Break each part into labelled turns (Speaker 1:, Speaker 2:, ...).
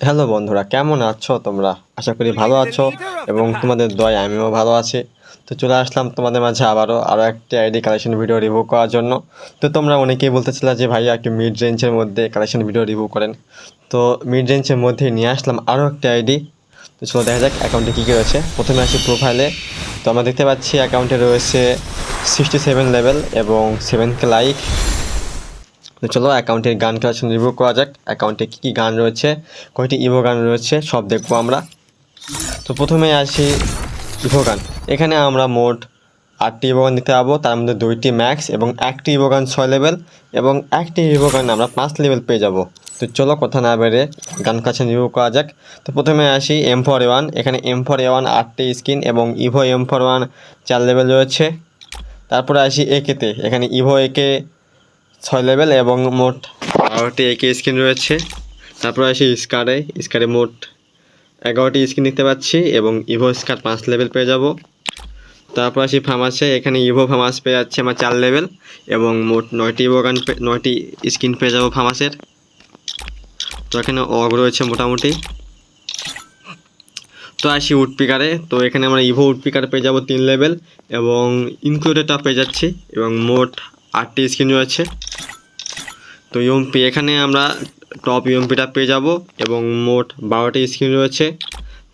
Speaker 1: Hello বন্ধুরা কেমন আছো তোমরা? আশা করি ভালো আছো এবং তোমাদের দয় আমিও ভালো আছি। তো চলে আসলাম তোমাদের মাঝে আবারও আরও একটি আইডি কালেকশন ভিডিও রিভিউ করার জন্য। তো তোমরা অনেকেই বলতেছিলে যে ভাইয়া একটু মিড রেঞ্জের মধ্যে কালেকশন ভিডিও রিভিউ করেন। তো মিড রেঞ্জের মধ্যে নিয়ে আসলাম আরও একটি আইডি তো চলো দেখা যাক অ্যাকাউন্টে কী কী রয়েছে। প্রথমে আসি প্রোফাইলে তো আমরা দেখতে পাচ্ছি অ্যাকাউন্টে রয়েছে সিক্সটি সেভেন লেভেল এবং সেভেন কে লাইক তো চলো অ্যাকাউন্টের গান কালেকশন রিভিউ করা যাক। অ্যাকাউন্টে কী কী গান রয়েছে, কয়টি ইভো গান রয়েছে, সব দেখব আমরা। তো প্রথমে আসি ইভো গান। এখানে আমরা মোট আটটি ইভো গান দিতে পারব তার মধ্যে দুইটি ম্যাক্স এবং একটি ইভো গান ছয় লেভেল এবং একটি ইভো গান আমরা পাঁচ লেভেল পেয়ে যাব। তো চলো, কথা না বেড়ে গান কাছে রিভিউ করা যাক। তো প্রথমে আসি এম ফর ওয়ান এখানে এম ফর ওয়ান আটটি স্কিন এবং ইভো এম ফর ওয়ান চার লেভেল রয়েছে। তারপরে আসি একেতে এখানে ইভো একে ছয় লেভেল এবং মোট বারোটি একে স্ক্রিন রয়েছে। তারপরে আসি স্কারে স্কারে মোট এগারোটি স্ক্রিন দেখতে পাচ্ছি এবং ইভো স্কার পাঁচ লেভেল পেয়ে যাব। তারপর আসি ফার্মাসে এখানে ইভো ফার্মাস পেয়ে যাচ্ছে আমার চার লেভেল এবং মোট নয়টি ইভো গান নয়টি স্ক্রিন পেয়ে যাব ফার্মাসের তো এখানে অগ রয়েছে মোটামুটি। তো আসি উডপিকারে তো এখানে আমরা ইভো উডপিকার পেয়ে যাব তিন লেভেল এবং ইনক্লুডেডটা পেয়ে যাচ্ছি এবং মোট আটটি স্ক্রিন রয়েছে। তো ইউএমপি, এখানে আমরা টপ ইউএমপিটা পেয়ে যাব এবং মোট বারোটি স্ক্রিন রয়েছে।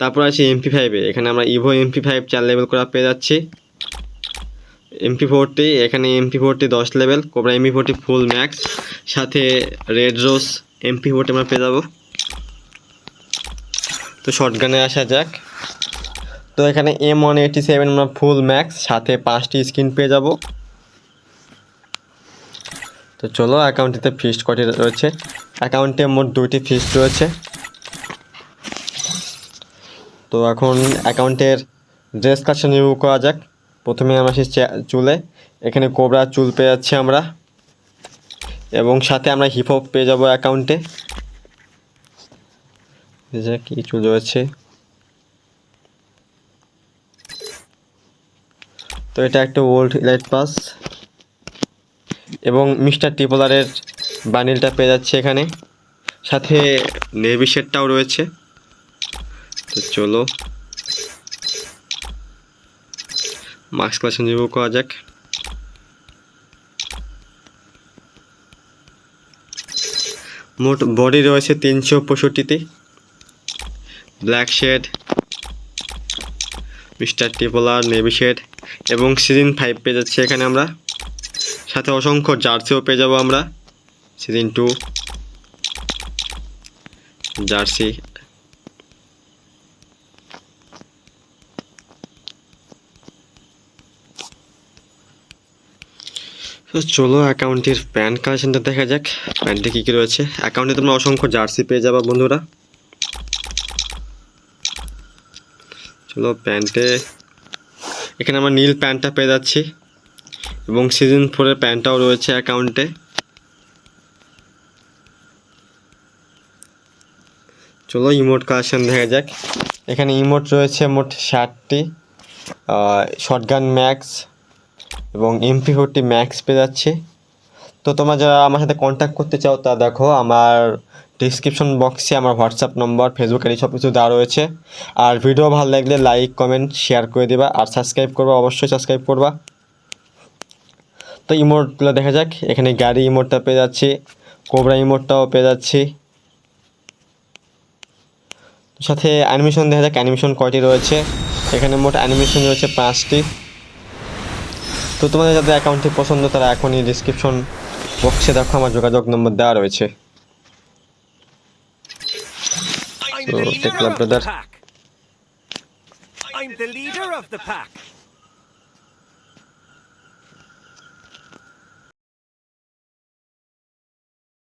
Speaker 1: তারপর আছে এমপি ফাইভে এখানে আমরা ইভো এমপি ফাইভ চার লেভেল করা পেয়ে যাচ্ছি। এমপি ফোরটি এখানে এমপি ফোরটি দশ level cobra MP forty full max সাথে রেড রোজ এমপি ফোরটি আমরা পেয়ে যাব। তো শর্ট গানে আসা যাক। তো এখানে এম ওয়ান এইটি সেভেন আমরা ফুল ম্যাক্স সাথে পাঁচটি স্ক্রিন পেয়ে যাব। তো চলো অ্যাকাউন্টটিতে ফিস্ট কটি রয়েছে। অ্যাকাউন্টে মোট দুইটি ফিস্ট রয়েছে। তো এখন অ্যাকাউন্টের ড্রেস কালেকশন রিভিউ করা যাক। প্রথমে আমরা চা- চুলে। এখানে কোবরা চুল পেয়ে যাচ্ছি আমরা। এবং সাথে আমরা হিপহপ পেয়ে যাব অ্যাকাউন্টে কি চুল রয়েছে। তো এটা একটা ওল্ড ইলাইট পাস এবং মিস্টার টিপোলারের বানিলটা পেয়ে যাচ্ছে এখানে। সাথে নেভি শেডটাও রয়েছে। তো চলো, মাস্ক কালেকশন রিভিউ করা যাক। মোট বডি রয়েছে তিনশো পঁয়ষট্টিতে। ব্ল্যাক শেড, মিস্টার টিপোলার, নেভি শেড এবং সিজন ফাইভ পেয়ে যাচ্ছে এখানে আমরা। সাথে অসংখ্য জার্সিও পেয়ে যাব আমরা। Season two jersey. চলো অ্যাকাউন্টের প্যান্ট কালেকশনটা দেখা যাক। প্যান্টে কী কী রয়েছে? অ্যাকাউন্টে তোমরা অসংখ্য জার্সি পেয়ে যাবা, বন্ধুরা। চলো প্যান্টে এখানে আমরা নীল প্যান্টটা পেয়ে যাচ্ছি। এবং সিজন ফোরের প্যান্টটাও রয়েছে অ্যাকাউন্টে চলো ইমোট কালেকশন দেখা যাক। এখানে ইমোট রয়েছে মোট ষাটটি শর্টগান ম্যাক্স এবং এমপি ফোরটি ম্যাক্স পেয়ে যাচ্ছে। তো তোমরা যারা আমার সাথে কন্ট্যাক্ট করতে চাও তা দেখো, আমার ডিসক্রিপশন বক্সে আমার হোয়াটসঅ্যাপ নম্বর ফেসবুক আইডি সব কিছু দেওয়া রয়েছে। আর ভিডিও ভালো লাগলে লাইক কমেন্ট শেয়ার করে দেবা। আর সাবস্ক্রাইব করবা, অবশ্যই সাবস্ক্রাইব করবা। তো ইমোটগুলো দেখা যাক এখানে গাড়ি ইমোটটা পেয়ে যাচ্ছি, কোবরা ইমোটটাও পেয়ে যাচ্ছি সাথে অ্যানিমেশন দেখা যাক, অ্যানিমেশন কয়টি রয়েছে এখানে মোট অ্যানিমেশন রয়েছে পাঁচটি তো তোমাদের যাদের অ্যাকাউন্টটি পছন্দ, তারা এখনই ডিসক্রিপশন বক্সে দেখো, আমার যোগাযোগ নম্বর দেওয়া রয়েছে brother.
Speaker 2: pack. I'm the leader of the pack.